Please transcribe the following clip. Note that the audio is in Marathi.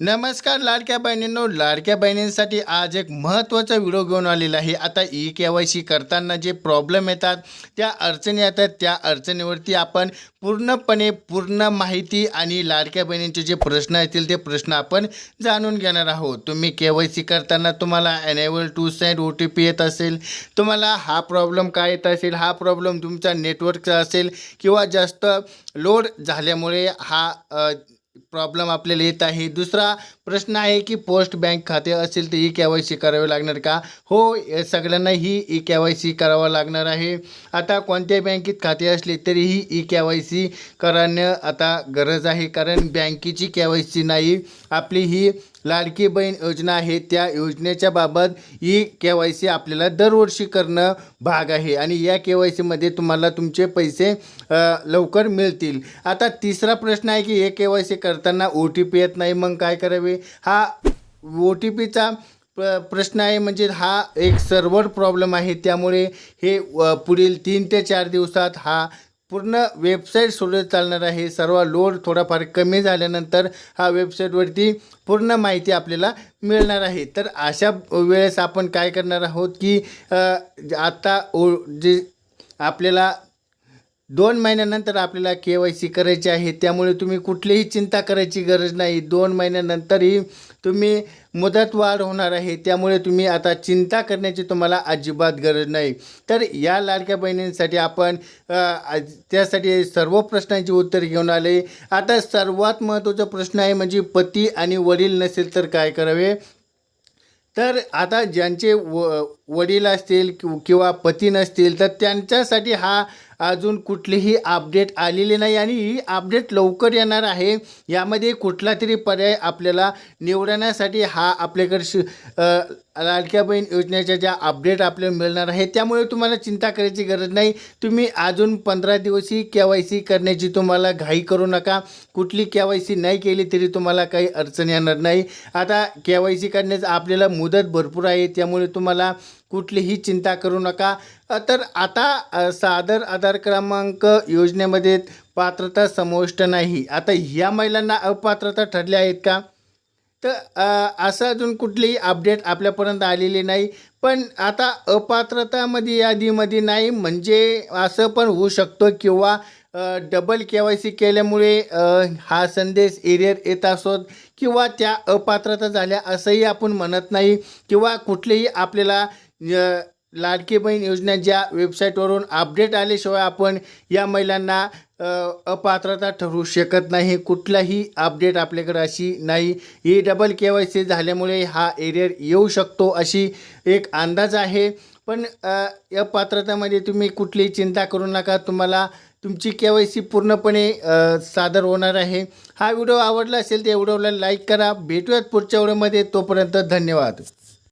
नमस्कार लाडक्या बहिणींनो लाडक्या बहिणींसाठी आज एक महत्त्वाचा व्हिडिओ घेऊन आलेला आहे. आता ई के वाय सी करताना जे प्रॉब्लेम येतात त्या अडचणी येतात. त्या अडचणीवरती आपण पूर्णपणे पूर्ण माहिती आणि लाडक्या बहिणींचे जे प्रश्न येतील ते प्रश्न आपण जाणून घेणार आहोत. तुम्ही के वाय सी करताना तुम्हाला enable to send O T P येत असेल तुम्हाला हा प्रॉब्लेम काय येत असेल हा प्रॉब्लेम तुमचा नेटवर्कचा असेल किंवा जास्त लोड झाल्यामुळे हा प्रॉब्लेम आपल्याला येत आहे. दुसरा प्रश्न आहे की पोस्ट बँक खाते असेल तर ई के वाय सी करावे लागणार का? हो सगळ्यांना ही ई के वाय सी करावं लागणार आहे. आता कोणत्याही बँकेत खाते असले तरीही ई के वाय सी करणं आता गरज आहे. कारण बँकेची के वाय सी नाही आपली ही लाडकी बहीण योजना आहे. त्या योजनेच्या बाबत ई के वाय सी आपल्याला दरवर्षी करणं भाग आहे. आणि या के वाय सीमध्ये तुम्हाला तुमचे पैसे लवकर मिळतील. आता तिसरा प्रश्न आहे की हे के वाय सी करताना ओ टी पी येत नाही मग काय करावे? हा ओ टी पीचा प्र प्रश्न आहे म्हणजे हा एक सर्वर प्रॉब्लेम आहे. त्यामुळे हे पुढील तीन ते चार दिवसात हा पूर्ण वेबसाईट सुरू चालणार आहे. सर्व लोड थोडाफार कमी झाल्यानंतर हा वेबसाईटवरती पूर्ण माहिती आपल्याला मिळणार आहे. तर अशा वेळेस आपण काय करणार आहोत की आत्ता ओ जे आपल्याला दोन महिन्यानंतर आपल्याला के वाय सी करायची आहे त्यामुळे तुम्ही कुठलीही चिंता करायची गरज नाही. दोन महिन्यानंतरही तुम्ही मुदतवाढ होणार आहे त्यामुळे तुम्ही आता चिंता करण्याची तुम्हाला अजिबात गरज नाही. तर या लाडक्या बहिणींसाठी आपण आज- त्यासाठी सर्व प्रश्नांची उत्तर घेऊन आले. आता सर्वात महत्त्वाचा प्रश्न आहे म्हणजे पती आणि वडील नसेल तर काय करावे? तर आता ज्यांचे व वडील असतील कि- किंवा पती नसतील तर त्यांच्यासाठी हा अजून कुठलीही अपडेट आलेली नाही आणि ही अपडेट लवकर येणार आहे. यामध्ये कुठला तरी पर्याय आपल्याला निवडण्यासाठी हा आपल्याकडे शि लाडक्या बहीण योजनेच्या ज्या अपडेट आपल्याला मिळणार आहे त्यामुळे तुम्हाला चिंता करायची गरज नाही. तुम्ही अजून पंधरा दिवसही के वाय सी करण्याची तुम्हाला घाई करू नका. कुठली के वाय सी नाही केली तरी तुम्हाला काही अडचण येणार नाही. आता के वाय सी करण्याचं आपल्याला मुदत भरपूर आहे त्यामुळे तुम्हाला कुठलीही चिंता करू नका. तर आता सादर आधार क्रमांक योजनेमध्ये पात्रता समाविष्ट नाही. आता ह्या महिलांना अपात्रता ठरल्या आहेत का? तर असं अजून कुठलीही अपडेट आपल्यापर्यंत आलेली नाही. पण आता अपात्रतामध्ये यादीमध्ये नाही. म्हणजे असं पण होऊ शकतो किंवा डबल के वाय सी केल्यामुळे हा संदेश एरियर येत असोत किंवा त्या अपात्रता झाल्या असंही आपण म्हणत नाही किंवा कुठलेही आपल्याला लाडकी बहीण योजना ज्या वेबसाईटवरून अपडेट आल्याशिवाय आपण या महिलांना अपात्रता ठरू शकत नाही. कुठलाही अपडेट आपल्याकडे अशी नाही. ही डबल के वाय सी झाल्यामुळे हा एरियर येऊ शकतो अशी एक अंदाज आहे. पण अपात्रतामध्ये या तुम्ही कुठलीही चिंता करू नका. तुम्हाला तुमची के वाय सी पूर्णपणे सादर होणार आहे. हा व्हिडिओ आवडला असेल तर या व्हिडिओला लाईक करा. भेटूयात पुढच्या व्हिडिओमध्ये. तोपर्यंत धन्यवाद.